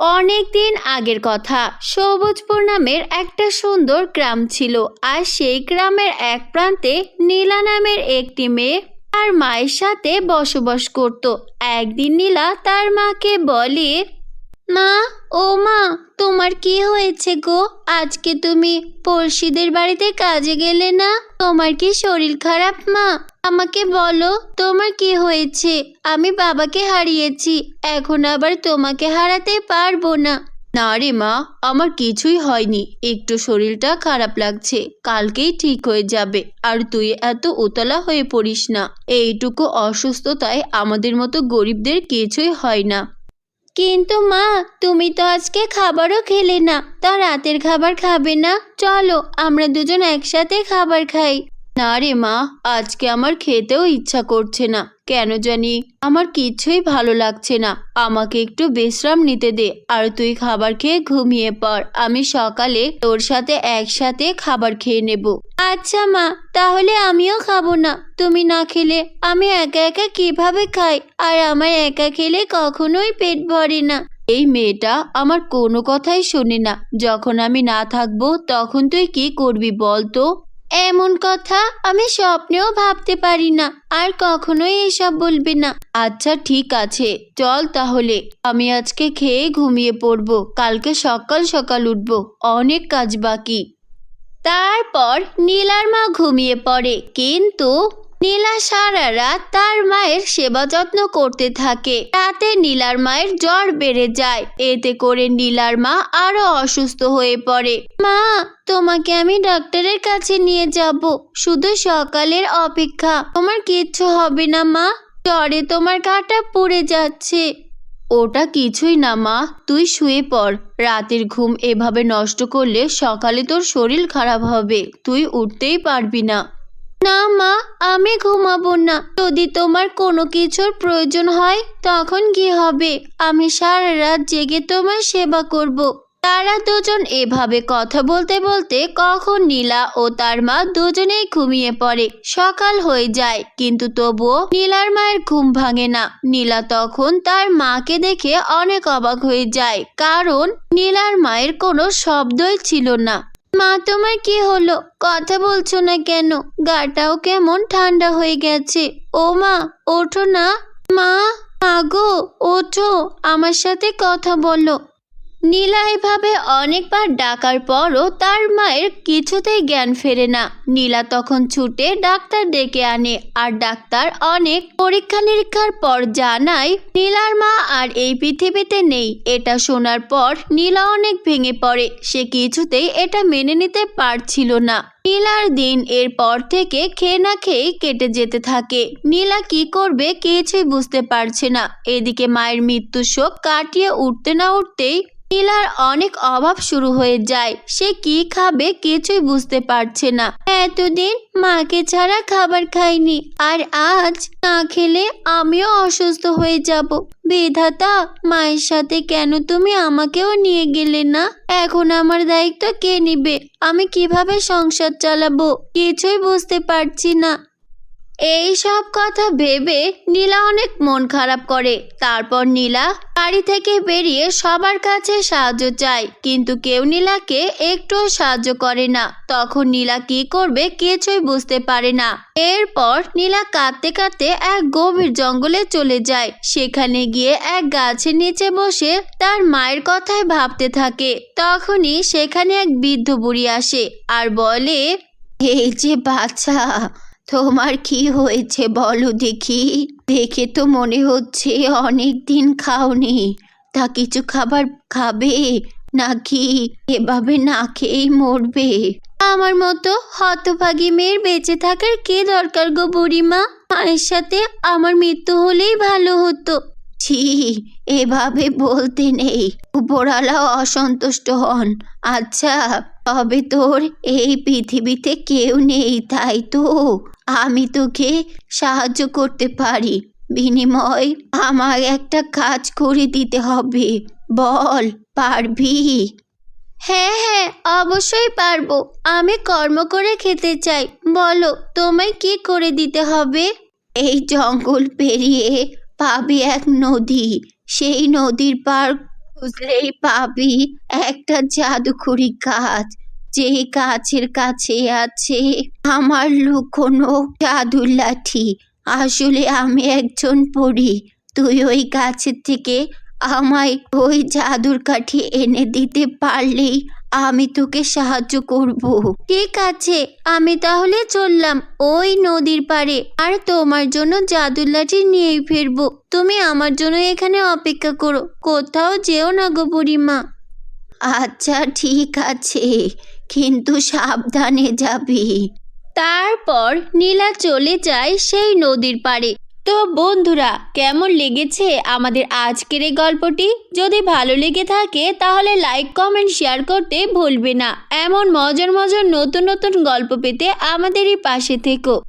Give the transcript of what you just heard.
অনেক দিন আগের কথা। সবুজপুর নামের একটা সুন্দর গ্রাম ছিল আর সেই গ্রামের এক প্রান্তে নীলা নামের একটি মেয়ে তার মায়ের সাথে বসবাস করত। একদিন নীলা তার মাকে বলে, মা, ও মা, তোমার কি হয়েছে গো? আজকে তুমি পড়শিদের বাড়িতে কাজে গেলে না? তোমার কি শরীর খারাপ, মা? আমাকে বলো, তোমার কি হয়েছে? আমি বাবাকে হারিয়েছি, এখন আবার তোমাকে হারাতে পারব না। না রে মা, আমার কিছুই হয়নি। একটু শরীরটা খারাপ লাগছে, কালকেই ঠিক হয়ে যাবে, আর তুই এত উতলা হয়ে পড়িস না। এইটুকু অসুস্থতায় আমাদের মতো গরিবদের কিছুই হয় না। কিন্তু মা, তুমি তো আজকে খাবারও খেলে না, তা রাতের খাবার খাবে না? চলো, আমরা দুজন একসাথে খাবার খাই। না রে মা, আজকে আমার খেতেও ইচ্ছা করছে না। কেন জানি? আমার কিছুই ভালো লাগছে না। আমাকে একটু বিশ্রাম নিতে দে, আর তুই খাবার খেয়ে ঘুমিয়ে পড়। আমি সকালে তোর সাথে একসাথে খাবার খেয়ে নেব। আচ্ছা মা, তাহলে আমিও খাব না। তুমি না খেলে আমি একা একা কীভাবে খাই? আর আমার একা খেলে কখনোই পেট ভরে না। এই মেয়েটা আমার কোনো কথাই শোনে না। যখন আমি না থাকব, তখন তুই কি করবি বল তো এমন কথা আমি স্বপ্নেও ভাবতে পারি না, আর কখনোই এসব বলবে না। আচ্ছা ঠিক আছে, চল তাহলে। আমি আজকে খেয়ে ঘুমিয়ে পড়ব, কালকে সকাল সকাল উঠবো, অনেক কাজ বাকি। তারপর নীলার মা ঘুমিয়ে পড়ে, কিন্তু নীলা সারা রাত তার মায়ের সেবা যত্ন করতে থাকে। রাতে নীলার মায়ের জ্বর বেড়ে যায়। এতে করে নীলার মা আরও অসুস্থ হয়ে পড়ে। মা, তোমাকে আমি ডাক্তারের কাছে নিয়ে যাব। শুধু সকালের অপেক্ষা। তোমার কিচ্ছু হবে না, মা। জ্বরে তোমার কাটা পড়ে যাচ্ছে। ওটা কিছুই না, মা। তুই শুয়ে পড়। রাতের ঘুম এভাবে নষ্ট করলে সকালে তোর শরীর খারাপ হবে। তুই উঠতেই পারবি না। না, মা, আমি ঘুমাবো না। যদি তোমার কোনো কিছুর প্রয়োজন হয়, তখন কি হবে? আমি সারা রাত জেগে তোমার সেবা করব। তারা দুজন এভাবে কথা বলতে বলতে কখন নীলা ও তার মা দুজনেই ঘুমিয়ে পড়ে। সকাল হয়ে যায়, কিন্তু তবুও নীলার মায়ের ঘুম ভাঙে না। নীলা তখন তার মাকে দেখে অনেক অবাক হয়ে যায়, কারণ নীলার মায়ের কোনো শব্দই ছিল না। মা, তোমার কি হলো? কথা বলছো না কেন? গাটাও কেমন ঠান্ডা হয়ে গেছে। ও মা, ওঠো না। মা আগো ওঠো। আমার সাথে কথা বলো। নীলা এভাবে অনেকবার ডাকার পরও তার মায়ের কিছুতেই জ্ঞান ফেরে না। নীলা তখন ছুটে ডাক্তার ডেকে আনে আর ডাক্তার অনেক পরীক্ষা নিরীক্ষার পর জানায়, নীলার মা আর এই পৃথিবীতে নেই। এটা শোনার পর নীলা অনেক ভেঙে পড়ে। সে কিছুতেই এটা মেনে নিতে পারছিল না। নীলার দিন এরপর থেকে খেয়ে না খেয়েই কেটে যেতে থাকে। নীলা কি করবে কিছুই বুঝতে পারছে না। এদিকে মায়ের মৃত্যু শোক কাটিয়ে উঠতে না উঠতেই নীলার অনেক অভাব শুরু হয়ে যায়। সে কি খাবে কিছুই বুঝতে পারছে না। এতদিন মাকে ছাড়া খাবার খাইনি। আর আজ না খেলে আমিও অসুস্থ হয়ে যাব। বিধাতা, মায়ের সাথে কেন তুমি আমাকেও নিয়ে গেলে না? এখন আমার দায়িত্ব কে নিবে? আমি কীভাবে সংসার চালাবো? কিছুই বুঝতে পারছি না। এই সব কথা ভেবে নীলা অনেক মন খারাপ করে। তারপর নীলা বাড়ি থেকে বেরিয়ে সবার কাছে সাহায্য চায়, কিন্তু কেউ নীলাকে একটুও সাহায্য করে না। তখন নীলা কি করবে কিছুই বুঝতে পারে না। এরপর নীলা কাঁদতে কাঁদতে এক গভীর জঙ্গলে চলে যায়। সেখানে গিয়ে এক গাছের নিচে বসে তার মায়ের কথায় ভাবতে থাকে। তখনই সেখানে এক বৃদ্ধ বুড়ি আসে আর বলে, এই যে বাচ্চা তোমার কি হয়েছে বলো দেখি। দেখে তো মনে হচ্ছে অনেক দিন খাওনি। তা কিছু খাবার খাবে? নাকি এভাবে না খেয়েই মরবে? আমার মতো হতভাগী মেয়ের বেঁচে থাকার কে দরকার গো বুড়িমা? মায়ের সাথে আমার মৃত্যু হলেই ভালো হতো। ছি, এভাবে বলতে নেই। উপরালা অসন্তুষ্ট হন। আচ্ছা তবে তোর এই পৃথিবীতে কেউ নেই তাই তো? আমি তোকে সাহায্য করতে পারি। বিনিময় আমার একটা কাজ করে দিতে হবে। বল পারবি? হ্যাঁ হ্যাঁ অবশ্যই পারব। আমি কর্ম করে খেতে চাই। বলো তোমায় কি করে দিতে হবে? এই জঙ্গল পেরিয়ে পাবে এক নদী। সেই নদীর পার বুঝলেই পাবি একটা জাদুকরি গাছ। যে গাছের কাছে আছে আমার লুকোনো জাদুর লাঠি। আসলে আমি একজন পড়ি তুই ওই গাছের থেকে আমায় ওই জাদুর কাঠি এনে দিতে পারলেই আমি তোকে সাহায্য করব। ঠিক আছে, আমি তাহলে চললাম ওই নদীর পাড়ে। আর তোমার জন্য জাদুর লাঠি নিয়েই ফিরবো। তুমি আমার জন্য এখানে অপেক্ষা করো, কোথাও যেও না গো বুড়িমা। আচ্ছা ঠিক আছে, কিন্তু সাবধানে যাবি। তারপর নীলা চলে যায় সেই নদীর পাড়ে। তো বন্ধুরা, কেমন লেগেছে আমাদের আজকের এই গল্পটি? যদি ভালো লেগে থাকে, তাহলে লাইক কমেন্ট শেয়ার করতে ভুলবে না। এমন মজার মজার নতুন নতুন গল্প পেতে আমাদেরই পাশে থেকো।